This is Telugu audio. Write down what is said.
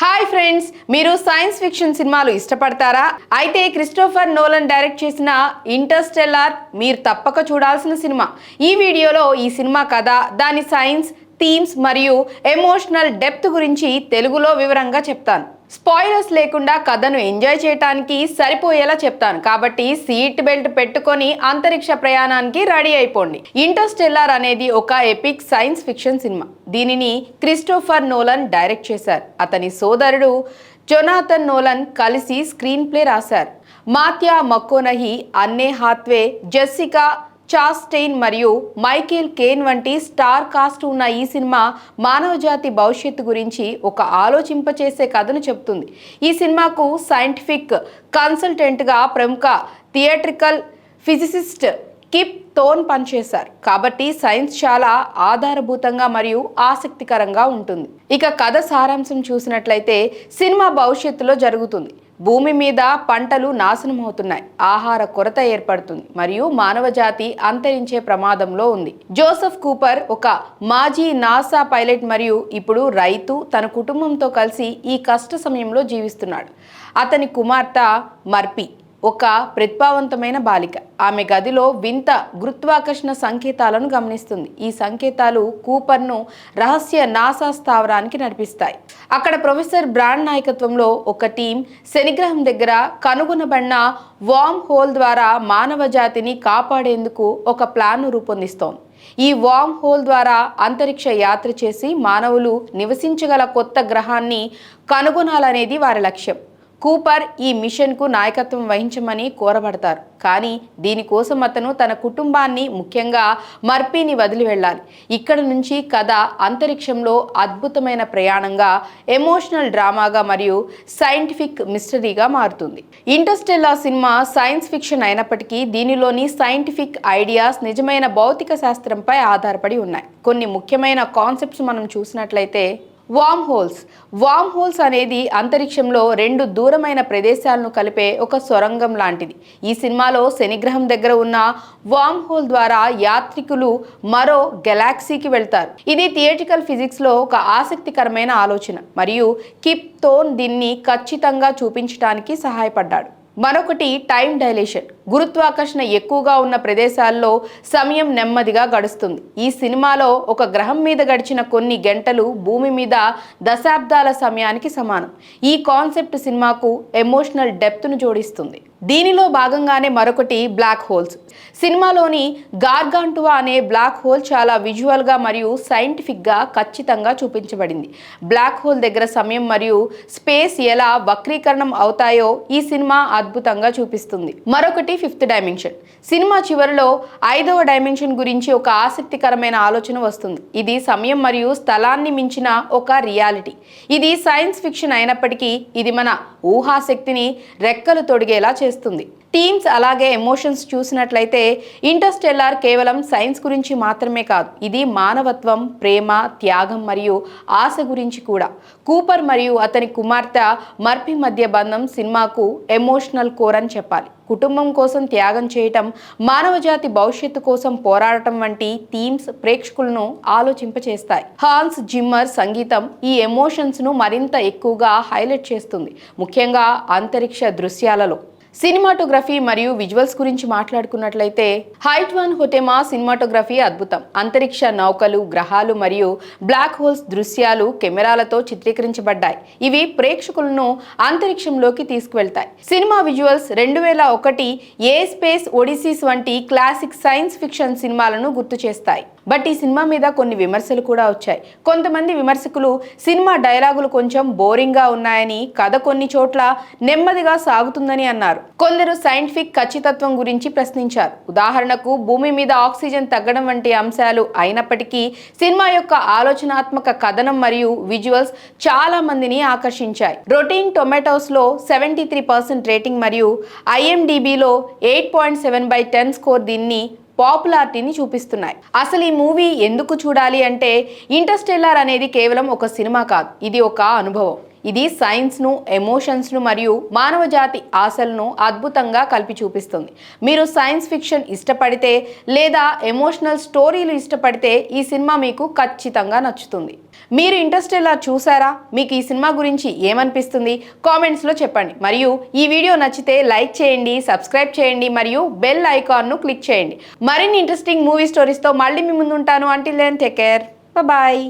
హాయ్ ఫ్రెండ్స్ మీరు సైన్స్ ఫిక్షన్ సినిమాలు ఇష్టపడతారా? అయితే క్రిస్టోఫర్ నోలన్ డైరెక్ట్ చేసిన ఇంటర్స్టెల్లార్ మీరు తప్పక చూడాల్సిన సినిమా. ఈ వీడియోలో ఈ సినిమా కథ దాని సైన్స్ థీమ్స్ మరియు ఎమోషనల్ డెప్త్ గురించి తెలుగులో వివరంగా చెప్తాను. స్పాయిలర్స్ లేకుండా కథను ఎంజాయ్ చేయటానికి సరిపోయేలా చెప్తాను. కాబట్టి సీట్ బెల్ట్ పెట్టుకొని అంతరిక్ష ప్రయాణానికి రెడీ అయిపోండి. ఇంటర్స్టెల్లార్ అనేది ఒక ఎపిక్ సైన్స్ ఫిక్షన్ సినిమా. దీనిని క్రిస్టోఫర్ నోలన్ డైరెక్ట్ చేశారు. అతని సోదరుడు జొనాథన్ నోలన్ కలిసి స్క్రీన్ ప్లే రాశారు. Matthew McConaughey Anne Hathaway Jessica Chastain మరియు మైకేల్ కేన్ వంటి స్టార్ కాస్ట్ ఉన్న ఈ సినిమా మానవజాతి భవిష్యత్తు గురించి ఒక ఆలోచింపచేసే కథను చెబుతుంది. ఈ సినిమాకు సైంటిఫిక్ కన్సల్టెంట్గా ప్రముఖ థియేట్రికల్ ఫిజిసిస్ట్ కిప్ తోన్ పనిచేశారు. కాబట్టి సైన్స్ చాలా ఆధారభూతంగా మరియు ఆసక్తికరంగా ఉంటుంది. ఇక కథ సారాంశం చూసినట్లయితే సినిమా భవిష్యత్తులో జరుగుతుంది. భూమి మీద పంటలు నాశనం అవుతున్నాయి. ఆహార కొరత ఏర్పడుతుంది. మరియు మానవ జాతి అంతరించే ప్రమాదంలో ఉంది. జోసెఫ్ కూపర్ ఒక మాజీ నాసా పైలట్ మరియు ఇప్పుడు రైతు తన కుటుంబంతో కలిసి ఈ కష్ట సమయంలో జీవిస్తున్నాడు. అతని కుమార్తె మర్పి. ఒక ప్రతిభావంతమైన బాలిక. ఆమె గదిలో వింత గురుత్వాకర్షణ సంకేతాలను గమనిస్తుంది. ఈ సంకేతాలు కూపర్ను రహస్య నాసా స్థావరానికి నడిపిస్తాయి. అక్కడ ప్రొఫెసర్ బ్రాండ్ నాయకత్వంలో ఒక టీం శనిగ్రహం దగ్గర కనుగొనబడిన వామ్ హోల్ ద్వారా మానవ జాతిని కాపాడేందుకు ఒక ప్లాన్ను రూపొందిస్తోంది. ఈ వామ్ హోల్ ద్వారా అంతరిక్ష యాత్ర చేసి మానవులు నివసించగల కొత్త గ్రహాన్ని కనుగొనాలనేది వారి లక్ష్యం. కూపర్ ఈ మిషన్కు నాయకత్వం వహించమని కోరబడతారు. కానీ దీనికోసం అతను తన కుటుంబాన్ని ముఖ్యంగా మర్పీని వదిలి వెళ్ళాలి. ఇక్కడ నుంచి కథ అంతరిక్షంలో అద్భుతమైన ప్రయాణంగా ఎమోషనల్ డ్రామాగా మరియు సైంటిఫిక్ మిస్టరీగా మారుతుంది. ఇంటర్స్టెల్లా సినిమా సైన్స్ ఫిక్షన్ అయినప్పటికీ దీనిలోని సైంటిఫిక్ ఐడియాస్ నిజమైన భౌతిక శాస్త్రంపై ఆధారపడి ఉన్నాయి. కొన్ని ముఖ్యమైన కాన్సెప్ట్స్ మనం చూసినట్లయితే వామ్ హోల్స్ వామ్ హోల్స్ అనేది అంతరిక్షంలో రెండు దూరమైన ప్రదేశాలను కలిపే ఒక సొరంగం లాంటిది. ఈ సినిమాలో శనిగ్రహం దగ్గర ఉన్న వామ్ హోల్ ద్వారా యాత్రికులు మరో గెలాక్సీకి వెళ్తారు. ఇది థియేటికల్ ఫిజిక్స్లో ఒక ఆసక్తికరమైన ఆలోచన. మరియు కిప్ తోన్ దీన్ని ఖచ్చితంగా చూపించడానికి సహాయపడ్డాడు. మరొకటి టైం డైలేషన్. గురుత్వాకర్షణ ఎక్కువగా ఉన్న ప్రదేశాల్లో సమయం నెమ్మదిగా గడుస్తుంది. ఈ సినిమాలో ఒక గ్రహం మీద గడిచిన కొన్ని గంటలు భూమి మీద దశాబ్దాల సమయానికి సమానం. ఈ కాన్సెప్ట్ సినిమాకు ఎమోషనల్ డెప్త్ను జోడిస్తుంది. దీనిలో భాగంగానే మరొకటి బ్లాక్ హోల్స్ సినిమాలోని గార్గాంటువా అనే బ్లాక్ హోల్ చాలా విజువల్గా మరియు సైంటిఫిక్గా ఖచ్చితంగా చూపించబడింది. బ్లాక్ హోల్ దగ్గర సమయం మరియు స్పేస్ ఎలా వక్రీకరణం అవుతాయో ఈ సినిమా అద్భుతంగా చూపిస్తుంది. మరొకటి ఫిఫ్త్ డైమెన్షన్ సినిమా చివరిలో ఐదవ డైమెన్షన్ గురించి ఒక ఆసక్తికరమైన ఆలోచన వస్తుంది. ఇది సమయం మరియు స్థలాన్ని మించిన ఒక రియాలిటీ ఇది సైన్స్ ఫిక్షన్ అయినప్పటికీ ఇది మన ఊహాశక్తిని రెక్కలు తొడిగేలా చేస్తుంది. టీమ్స్ అలాగే ఎమోషన్స్ చూసినట్లయితే ఇంటర్స్టెల్లార్ కేవలం సైన్స్ గురించి మాత్రమే కాదు ఇది మానవత్వం ప్రేమ త్యాగం మరియు ఆశ గురించి కూడా. కూపర్ మరియు అతని కుమార్తె మర్పి మధ్య బంధం సినిమాకు ఎమోషనల్ కోర్ అని చెప్పాలి. కుటుంబం కోసం త్యాగం చేయటం మానవజాతి భవిష్యత్తు కోసం పోరాడటం వంటి థీమ్స్ ప్రేక్షకులను ఆలోచింపచేస్తాయి. హాన్స్ జిమ్మర్ సంగీతం ఈ ఎమోషన్స్ను మరింత ఎక్కువగా హైలైట్ చేస్తుంది ముఖ్యంగా అంతరిక్ష దృశ్యాలలో. సినిమాటోగ్రఫీ మరియు విజువల్స్ గురించి మాట్లాడుకున్నట్లయితే హైట్ వన్ హొటెమా సినిమాటోగ్రఫీ అద్భుతం. అంతరిక్ష నౌకలు గ్రహాలు మరియు బ్లాక్ హోల్స్ దృశ్యాలు కెమెరాలతో చిత్రీకరించబడ్డాయి. ఇవి ప్రేక్షకులను అంతరిక్షంలోకి తీసుకువెళ్తాయి. సినిమా విజువల్స్ రెండు వేల ఒకటి ఏ స్పేస్ ఒడిసీస్ వంటి క్లాసిక్ సైన్స్ ఫిక్షన్ సినిమాలను గుర్తు చేస్తాయి. బట్ ఈ సినిమా మీద కొన్ని విమర్శలు కూడా వచ్చాయి. కొంతమంది విమర్శకులు సినిమా డైలాగులు కొంచెం బోరింగ్గా ఉన్నాయని కథ కొన్ని చోట్ల నెమ్మదిగా సాగుతుందని అన్నారు. కొందరు సైంటిఫిక్ ఖచ్చితత్వం గురించి ప్రశ్నించారు. ఉదాహరణకు భూమి మీద ఆక్సిజన్ తగ్గడం వంటి అంశాలు అయినప్పటికీ సినిమా యొక్క ఆలోచనాత్మక కథనం మరియు విజువల్స్ చాలా మందిని ఆకర్షించాయి. రొటీన్ టొమాటోస్లో సెవెంటీ త్రీ పర్సెంట్ రేటింగ్ మరియు ఐఎండిబిలో eight point seven by ten score దీన్ని పాపులారిటీని చూపిస్తున్నాయి. అసలు ఈ మూవీ ఎందుకు చూడాలి అంటే ఇంటర్స్టెల్లార్ అనేది కేవలం ఒక సినిమా కాదు. ఇది ఒక అనుభవం. ఇది సైన్స్ను ఎమోషన్స్ను మరియు మానవ జాతి ఆశలను అద్భుతంగా కలిపి చూపిస్తుంది. మీరు సైన్స్ ఫిక్షన్ ఇష్టపడితే లేదా ఎమోషనల్ స్టోరీలు ఇష్టపడితే ఈ సినిమా మీకు ఖచ్చితంగా నచ్చుతుంది. మీరు ఇంట్రెస్టెల్లా చూసారా? మీకు ఈ సినిమా గురించి ఏమనిపిస్తుంది? కామెంట్స్లో చెప్పండి. మరియు ఈ వీడియో నచ్చితే లైక్ చేయండి సబ్స్క్రైబ్ చేయండి మరియు బెల్ ఐకాన్ను క్లిక్ చేయండి. మరిన్ని ఇంట్రెస్టింగ్ మూవీ స్టోరీస్తో మళ్ళీ మీ ముందు ఉంటాను until then take care bye